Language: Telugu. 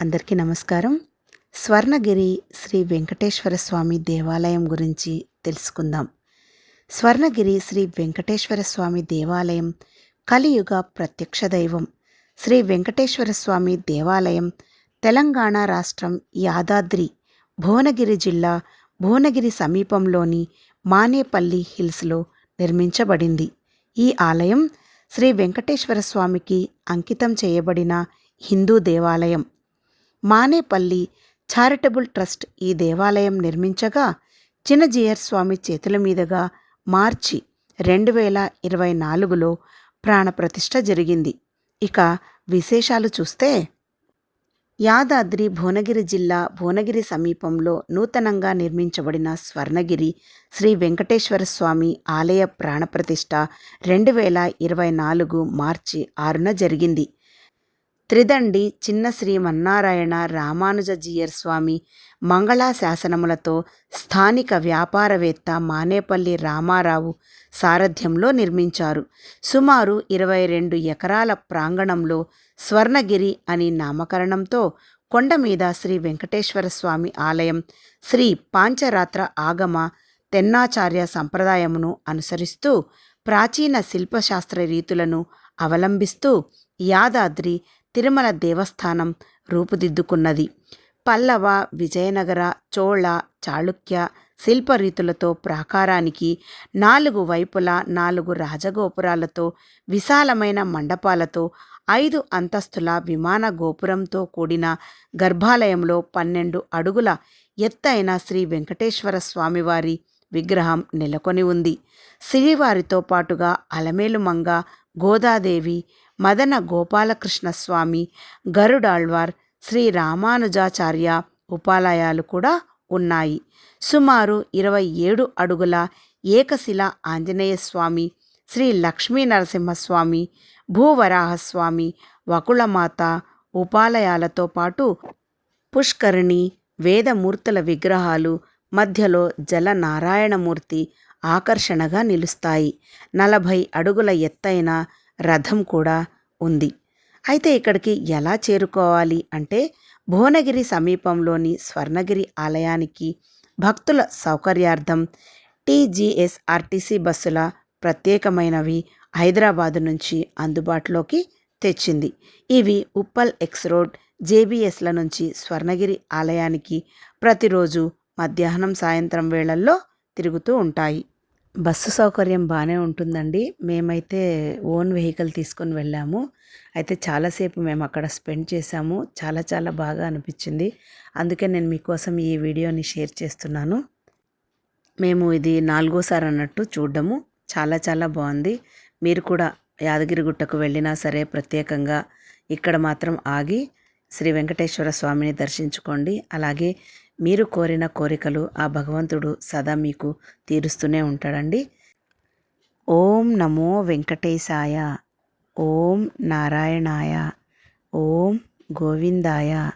అందరికీ నమస్కారం. స్వర్ణగిరి శ్రీ వెంకటేశ్వర స్వామి దేవాలయం గురించి తెలుసుకుందాం. స్వర్ణగిరి శ్రీ వెంకటేశ్వర స్వామి దేవాలయం కలియుగ ప్రత్యక్ష దైవం. శ్రీ వెంకటేశ్వర స్వామి దేవాలయం తెలంగాణ రాష్ట్రం యాదాద్రి భువనగిరి జిల్లా భువనగిరి సమీపంలోని మానేపల్లి హిల్స్లో నిర్మించబడింది. ఈ ఆలయం శ్రీ వెంకటేశ్వర స్వామికి అంకితం చేయబడిన హిందూ దేవాలయం. మానేపల్లి చారిటబుల్ ట్రస్ట్ ఈ దేవాలయం నిర్మించగా చిన్నజీయర్ స్వామి చేతుల మీదుగా మార్చి రెండు వేల ఇరవై నాలుగులో ప్రాణప్రతిష్ఠ జరిగింది. ఇక విశేషాలు చూస్తే యాదాద్రి భువనగిరి జిల్లా భువనగిరి సమీపంలో నూతనంగా నిర్మించబడిన స్వర్ణగిరి శ్రీ వెంకటేశ్వర స్వామి ఆలయ ప్రాణప్రతిష్ఠ రెండు వేల ఇరవై నాలుగు మార్చి ఆరున జరిగింది. త్రిదండి చిన్న శ్రీమన్నారాయణ రామానుజజీయర్ స్వామి మంగళా శాసనములతో స్థానిక వ్యాపారవేత్త మానేపల్లి రామారావు సారథ్యంలో నిర్మించారు. సుమారు ఇరవై రెండు ఎకరాల ప్రాంగణంలో స్వర్ణగిరి అని నామకరణంతో కొండ మీద శ్రీ వెంకటేశ్వర స్వామి ఆలయం శ్రీ పాంచరాత్ర ఆగమ తెన్నాచార్య సంప్రదాయమును అనుసరిస్తూ ప్రాచీన శిల్పశాస్త్ర రీతులను అవలంబిస్తూ యాదాద్రి తిరుమల దేవస్థానం రూపుదిద్దుకున్నది. పల్లవ విజయనగర చోళ చాళుక్య శిల్పరీతులతో ప్రాకారానికి నాలుగు వైపులా నాలుగు రాజగోపురాలతో విశాలమైన మండపాలతో ఐదు అంతస్తుల విమాన గోపురంతో కూడిన గర్భాలయంలో పన్నెండు అడుగుల ఎత్తైన శ్రీ వెంకటేశ్వర స్వామివారి విగ్రహం నెలకొని ఉంది. శ్రీవారితో పాటుగా అలమేలుమంగ గోదాదేవి మదన గోపాలకృష్ణస్వామి గరుడాళ్వార్ శ్రీ రామానుజాచార్య ఉపాలయాలు కూడా ఉన్నాయి. సుమారు ఇరవై ఏడు అడుగుల ఏకశిల ఆంజనేయ స్వామి శ్రీ లక్ష్మీ నరసింహస్వామి భూవరాహస్వామి వకుళమాత ఉపాలయాలతో పాటు పుష్కరిణి వేదమూర్తుల విగ్రహాలు మధ్యలో జల నారాయణమూర్తి ఆకర్షణగా నిలుస్తాయి. నలభై అడుగుల ఎత్తైన రథం కూడా ఉంది. అయితే ఇక్కడికి ఎలా చేరుకోవాలి అంటే భువనగిరి సమీపంలోని స్వర్ణగిరి ఆలయానికి భక్తుల సౌకర్యార్థం టీజీఎస్ఆర్టీసీ బస్సుల ప్రత్యేకమైనవి హైదరాబాదు నుంచి అందుబాటులోకి తెచ్చింది. ఇవి ఉప్పల్ ఎక్స్ రోడ్ జేబీఎస్ల నుంచి స్వర్ణగిరి ఆలయానికి ప్రతిరోజు మధ్యాహ్నం సాయంత్రం వేళల్లో తిరుగుతూ ఉంటాయి. బస్సు సౌకర్యం బాగానే ఉంటుందండి. మేమైతే ఓన్ వెహికల్ తీసుకొని వెళ్ళాము. అయితే చాలాసేపు మేము అక్కడ స్పెండ్ చేసాము చాలా చాలా బాగా అనిపించింది. అందుకే నేను మీకోసం ఈ వీడియోని షేర్ చేస్తున్నాను. మేము ఇది నాలుగోసారి అన్నట్టు చూడడము. చాలా చాలా బాగుంది మీరు కూడా యాదగిరిగుట్టకు వెళ్ళినా సరే ప్రత్యేకంగా ఇక్కడ మాత్రం ఆగి శ్రీ వెంకటేశ్వర స్వామిని దర్శించుకోండి. అలాగే మీరు కోరిన కోరికలు ఆ భగవంతుడు సదా మీకు తీరుస్తూనే ఉంటాడండి. ఓం నమో వెంకటేశాయ. ఓం నారాయణాయ. ఓం గోవిందాయ.